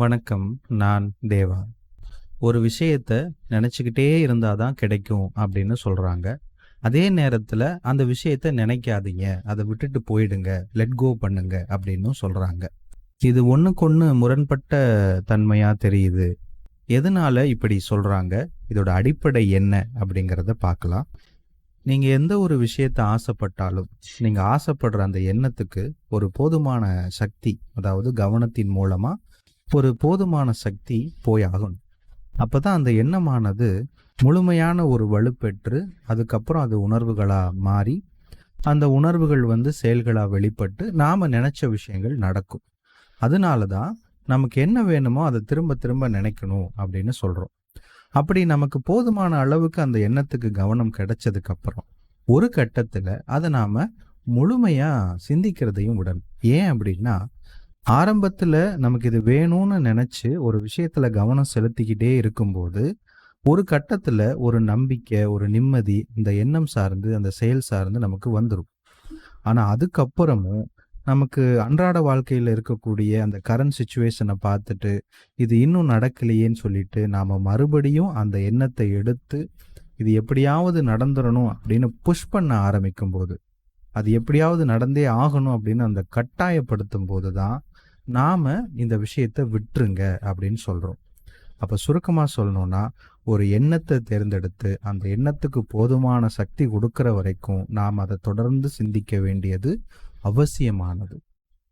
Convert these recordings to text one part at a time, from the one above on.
வணக்கம் நான் தேவா. ஒரு விஷயத்த நினச்சிக்கிட்டே இருந்தால் தான் கிடைக்கும் அப்படின்னு சொல்கிறாங்க அதே நேரத்தில் அந்த விஷயத்த நினைக்காதீங்க. அதை விட்டுட்டு போயிடுங்க. லெட் கோ பண்ணுங்க அப்படின்னும் சொல்கிறாங்க இது ஒன்றுக்கொன்று முரண்பட்ட தன்மையாக தெரியுது. எதனால் இப்படி சொல்கிறாங்க இதோட அடிப்படை என்ன அப்படிங்கிறத பார்க்கலாம். நீங்கள் எந்த ஒரு விஷயத்தை ஆசைப்பட்டாலும் நீங்கள் ஆசைப்படுற அந்த எண்ணத்துக்கு ஒரு போதுமான சக்தி அதாவது கவனத்தின் மூலமாக ஒரு போதுமான சக்தி போயாகும் அப்போ தான் அந்த எண்ணமானது முழுமையான ஒரு வலுப்பெற்று அதுக்கப்புறம் அது உணர்வுகளாக மாறி அந்த உணர்வுகள் வந்து செயல்களாக வெளிப்பட்டு நாம் நினச்ச விஷயங்கள் நடக்கும். அதனால தான் நமக்கு என்ன வேணுமோ அதை திரும்ப திரும்ப நினைக்கணும் அப்படின்னு சொல்கிறோம் அப்படி நமக்கு போதுமான அளவுக்கு அந்த எண்ணத்துக்கு கவனம் கிடைச்சதுக்கப்புறம் ஒரு கட்டத்தில் அதை நாம் முழுமையாக சிந்திக்கிறதையும் விடணும். ஏன் அப்படின்னா ஆரம்பத்தில் நமக்கு இது வேணும்னு நினச்சி ஒரு விஷயத்தில் கவனம் செலுத்திக்கிட்டே இருக்கும்போது ஒரு கட்டத்தில் ஒரு நம்பிக்கை ஒரு நிம்மதி இந்த எண்ணம் சார்ந்து அந்த செயல் சார்ந்து நமக்கு வந்துடும் ஆனால் அதுக்கப்புறமும் நமக்கு அன்றாட வாழ்க்கையில் இருக்கக்கூடிய அந்த கரண்ட் சுச்சுவேஷனை பார்த்துட்டு இது இன்னும் நடக்கலையேன்னு சொல்லிட்டு நாம் மறுபடியும் அந்த எண்ணத்தை எடுத்து இது எப்படியாவது நடந்துடணும் அப்படின்னு புஷ் பண்ண ஆரம்பிக்கும் போது அது எப்படியாவது நடந்தே ஆகணும் அப்படின்னு அந்த கட்டாயப்படுத்தும் போது தான் நாம் இந்த விஷயத்தை விட்டுருங்க அப்படின்னு சொல்கிறோம் அப்போ சுருக்கமாக சொல்லணும்னா ஒரு எண்ணத்தை தேர்ந்தெடுத்து அந்த எண்ணத்துக்கு போதுமான சக்தி கொடுக்குற வரைக்கும் நாம் அதை தொடர்ந்து சிந்திக்க வேண்டியது அவசியமானது.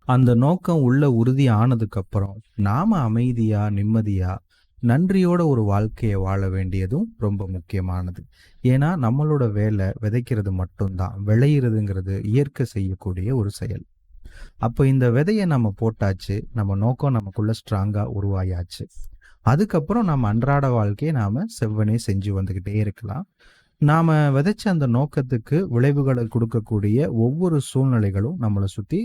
அந்த நோக்கம் உள்ள உறுதி ஆனதுக்கப்புறம் நாம் அமைதியாக நிம்மதியாக நன்றியோட ஒரு வாழ்க்கையை வாழ வேண்டியதும் ரொம்ப முக்கியமானது. ஏன்னா நம்மளோட வேலை விதைக்கிறது மட்டும்தான் விளையிறதுங்கிறது இயற்கை செய்யக்கூடிய ஒரு செயல். அப்போ இந்த விதையை நம்ம போட்டாச்சு நம்ம நோக்கம் நமக்குள்ள ஸ்ட்ராங்காக உருவாயாச்சு. அதுக்கப்புறம் நம்ம அன்றாட வாழ்க்கையை நாம் செவ்வனே செஞ்சு வந்துக்கிட்டே இருக்கலாம். நாம் விதைச்ச அந்த நோக்கத்துக்கு விளைவுகளை கொடுக்கக்கூடிய ஒவ்வொரு சூழ்நிலைகளும் நம்மளை சுற்றி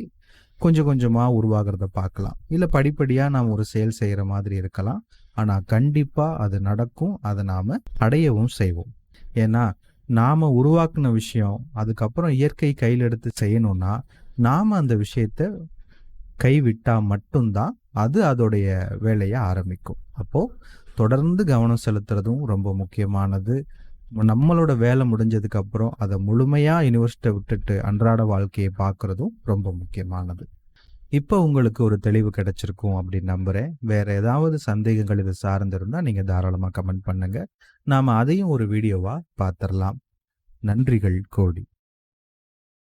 கொஞ்சம் கொஞ்சமாக உருவாகிறத பார்க்கலாம். இல்லை படிப்படியாக நாம் ஒரு செயல் செய்கிற மாதிரி இருக்கலாம். ஆனால் கண்டிப்பாக அது நடக்கும் அதை நாம் அடையவும் செய்வோம். ஏன்னா நாம் உருவாக்குன விஷயம் அதுக்கப்புறம் இயற்கை கையில் எடுத்து செய்யணும்னா நாம் அந்த விஷயத்த கைவிட்டால் மட்டும்தான் அது அதோடைய வேலையை ஆரம்பிக்கும். அப்போது தொடர்ந்து கவனம் செலுத்துறதும் ரொம்ப முக்கியமானது. நம்மளோட வேலை முடிஞ்சதுக்கு அப்புறம் அதை முழுமையாக யூனிவர்சிட்டியை விட்டுட்டு அன்றாட வாழ்க்கையை பார்க்குறதும் ரொம்ப முக்கியமானது. இப்போ உங்களுக்கு ஒரு தெளிவு கிடைச்சிருக்கும் அப்படின்னு நம்புகிறேன் வேற ஏதாவது சந்தேகங்கள் இது சார்ந்திருந்தால் நீங்கள் தாராளமாக கமெண்ட் பண்ணுங்கள் நாம் அதையும் ஒரு வீடியோவாக பார்த்துடலாம் நன்றிகள் கோடி.